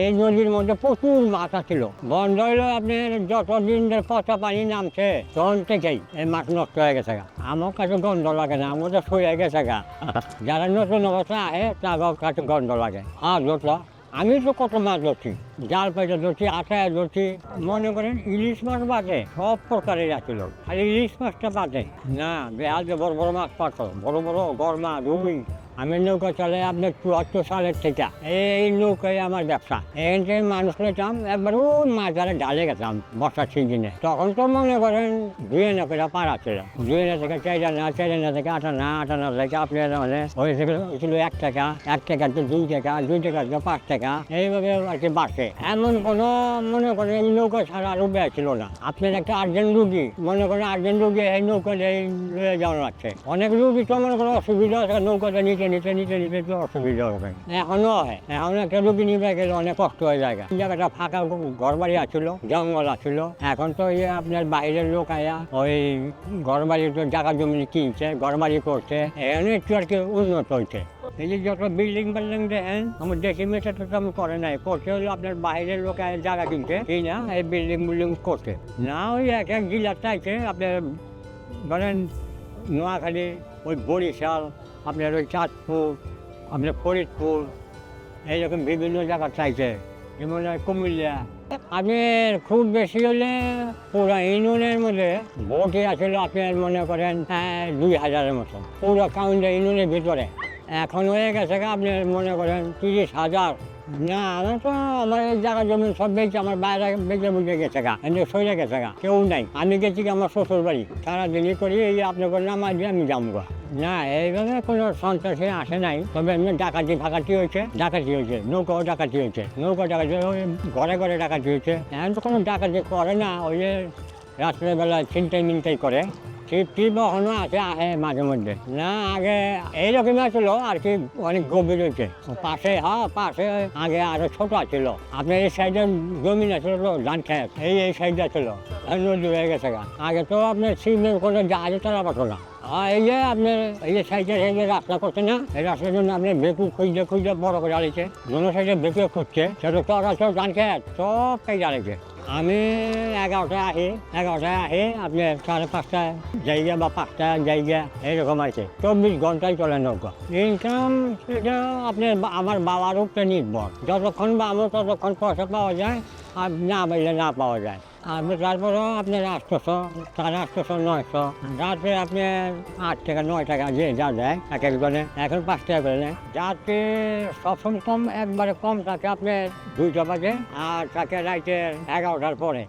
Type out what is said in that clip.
এই নদীর মধ্যে প্রচুর মাছ ছিল বন্ধ হইল আপনার যতদিন পচা পানি নামছে তখন থেকেই এই মাছ নষ্ট হয়ে গেছে। আমার কাছে গন্ধ লাগে না আমাদের শুয়ে গেছে গা। যারা নতুন অবস্থা আহে তাদের কাছে গন্ধ লাগে। আর ধরতো আমি তো কত মাছ ধরছি, জাল পেটে ধরছি আটায় ধরছি, মনে করেন ইলিশ মাছ বাদে সব প্রকারের আছিল খালি ইলিশ মাছটা বাদে। না, বেহাল যে বড় বড় মাছ পাত বড় বড় গরমা রুবি আমি নৌকা চলে আপনার চুয়াত্তর সালের থেকে। এই নৌকায় আমার ব্যবসা। এখান থেকে মানুষ নিতাম, একবার ওই ধরে ডালে গেতাম বর্ষার সিজনে। তখন তো মনে করেন দুই না করে পাড়া ছিল। দুই না থেকে চার না চার না থেকে আটা না আটা না থেকে আপনার মানে ওই ছিল এক টাকা এক টাকা তো দুই টাকা দুই টাকা তো পাঁচ টাকা। এইভাবে আর কি বাড়ছে। এমন কোনো মনে করেন এই নৌকা ছাড়া আর উপায় ছিল না। আপনার একটা আর্জেন্ট রুগী, মনে করেন আর্জেন্ট রুগী এই নৌকা লয়ে যাওয়া লাগছে অনেক রুগী তো মনে করেন অসুবিধা আছে নৌকাটা নিচে নিচে নিচে নিচে তো অসুবিধা হবে। এখনও হয়। এখন একটা রুগী নিবে গেলে অনেক কষ্ট হয়ে যায়। জায়গাটা ফাঁকা ঘর বাড়ি আছিল জঙ্গল আছিল এখন তো ইয়ে আপনার বাইরের লোক আয়া, ওই ঘর বাড়ির তো জায়গা জমি কিনছে ঘর বাড়ি করছে। এখানে একটু আর কি উন্নত হয়েছে। এই যে যত বিল্ডিং বিল্ডিং দেখেন, আমার দেশি মেয়েটা তো তেমন করে নাই। করছে হলো আপনার বাইরের লোক জায়গা কিনছে কি না, এই বিল্ডিং বিল্ডিং করছে। না, ওই এক এক জেলার চাইছে, আপনার ধরেন নোয়াখালী, ওই বরিশাল আপনার ওই চাঁদপুর, আপনার ফরিদপুর, এইরকম বিভিন্ন জায়গা চাইছে, যেমন কুমিল্লা। আপনার খুব বেশি হলে পুরো ইউনিয়নের মধ্যে ভোটে আসলে আপনার মনে করেন দুই হাজারের মতো। পুরো কাউন্টার ইউনিয়নের ভিতরে। এখন হয়ে গেছে গা আপনার মনে করেন তিরিশ হাজার। না আমার তো আমার এই জায়গা জমি সব বেঁচে আমার বাইরে বেঁচে বুঝে গেছে গা, এনে সরে গেছে গা, কেউ নাই। আমি গেছি আমার শ্বশুর বাড়ি সারাদিনই করি, এই আপনাকে নামাজ আমি যাব গা না, এইভাবে কোনো সন্ত্রাসী আসে নাই। তবে এমনি ডাকাতি ফাকাতি হয়েছে, ডাকাতি হয়েছে, নৌকাও ডাকাতি হয়েছে নৌকা ডাকাতি ওই ঘরে ঘরে ডাকাতি হয়েছে। এখন তো কোনো ডাকাতি করে না, ওই যে রাত্রেবেলা চিন্তাই মিনতাই করে। টিপ এখনও আছে আহে মাঝে মধ্যে? না, আগে এইরকমই ছিল আর কি অনেক গভীর হয়েছে। পাশে হ্যাঁ পাশে আগে আরও ছোট ছিল আপনার এই সাইডে জমিন আছিল তো, ধান খেত। এই এই সাইডে ছিল আর নদী হয়ে গেছে আগে তো আপনার সিমের কোনো জাহাজে চালা পাতো না। এই যে আপনার এই যে সাইডে এই রাস্তা করছে না, এই রাস্তার জন্য আপনি বেকু খুঁজতে খুঁজতে বড় করে আলিছে দোনো সাইডে বেকু খুঁজছে। সেটা চড়া চড় ধান খেত। সব কাজ আলিছে আমি এগারোটায় আসি এগারোটায় আসি আপনি সাড়ে পাঁচটায় জায়গা বা পাঁচটা জায়গা এইরকম আছে। চব্বিশ ঘন্টায় চলে নৌকা। ইনকাম সেটা আপনি আমার বাবার উপরে নির্ভর যতক্ষণ বাবো ততক্ষণ পয়সা পাওয়া যায়, আর না বললে না পাওয়া যায়। আর তারপরেও আপনার আটশোশো সাড়ে আটশোশো নয়শো। রাত্রে আপনি আট টাকা নয় টাকা যে যা দেয়, এক একজনে এখন পাঁচ টাকা করে নেয় যাতে সবসময় কম, একবারে কম থাকে আপনার দুইটা বাজে আর থাকে রাইতে এগারোটার পরে।